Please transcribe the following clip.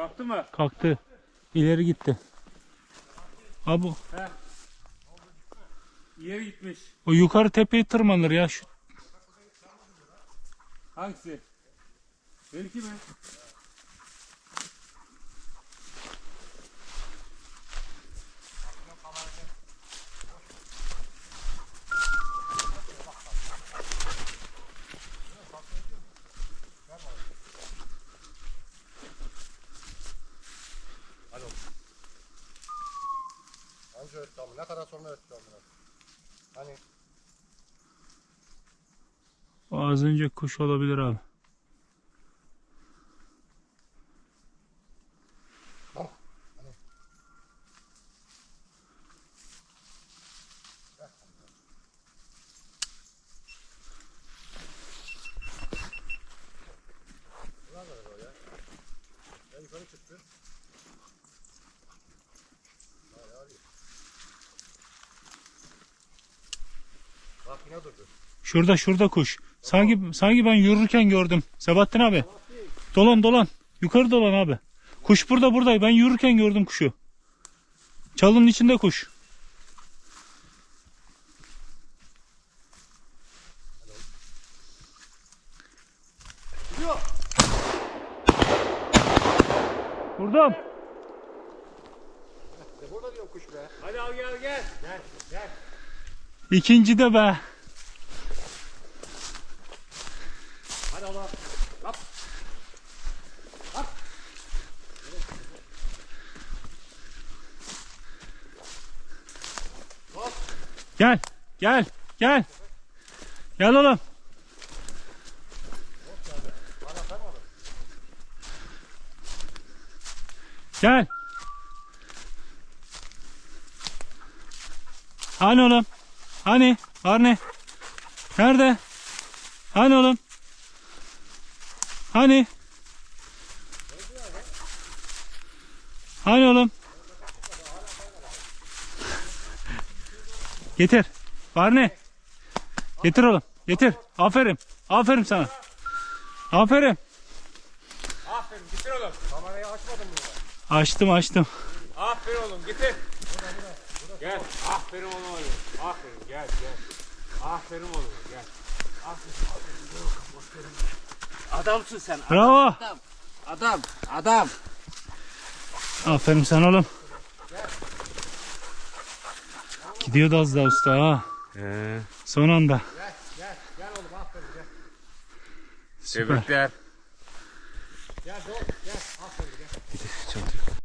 Kalktı mı? Kalktı. İleri gitti. Abi İleri gitmiş. o yukarı tepeyi tırmanır ya. Şu, Hangisi? Benimki mi? Anca öttü ama ne kadar sonra öttü amına. Hani az önce kuş olabilir abi. bak. Hani. Ulan böyle o ya. Ya yukarı çıktı. Hala arıyor. Yine durdu. Şurada şurada kuş. Sanki sanki ben yürürken gördüm. Sebahattin abi. Dolan dolan. Yukarı dolan abi. Kuş burada burada. Ben yürürken gördüm kuşu. Çalının içinde kuş. Vurdum. Burada diyorum kuş be. Hadi al gel gel. Gel gel. İkinci de be. Hadi Allah. Hop. Hop. Gel. Gel. Gel. Gel oğlum. Gel. Hani oğlum? Hani? Var ne? Nerede? Hani oğlum? Hani? Hani oğlum? Getir. Var ne? Getir oğlum. Getir. Aferin. Aferin sana. Aferin. Aferin getir oğlum. Kamerayı açmadın mı ya? Açtım açtım. Aferin oğlum getir. Gel. Aferin oğlum. Aferin gel gel. Aferin oğlum gel. Aferin. Adamsın sen. Bravo. Adam. Adam. Aferin sen oğlum. Gidiyordu az daha usta ha. Ee, Son anda. Gel gel. Gel oğlum aferin gel. Süper. tebrikler. Gel dur. Gel. Aferin.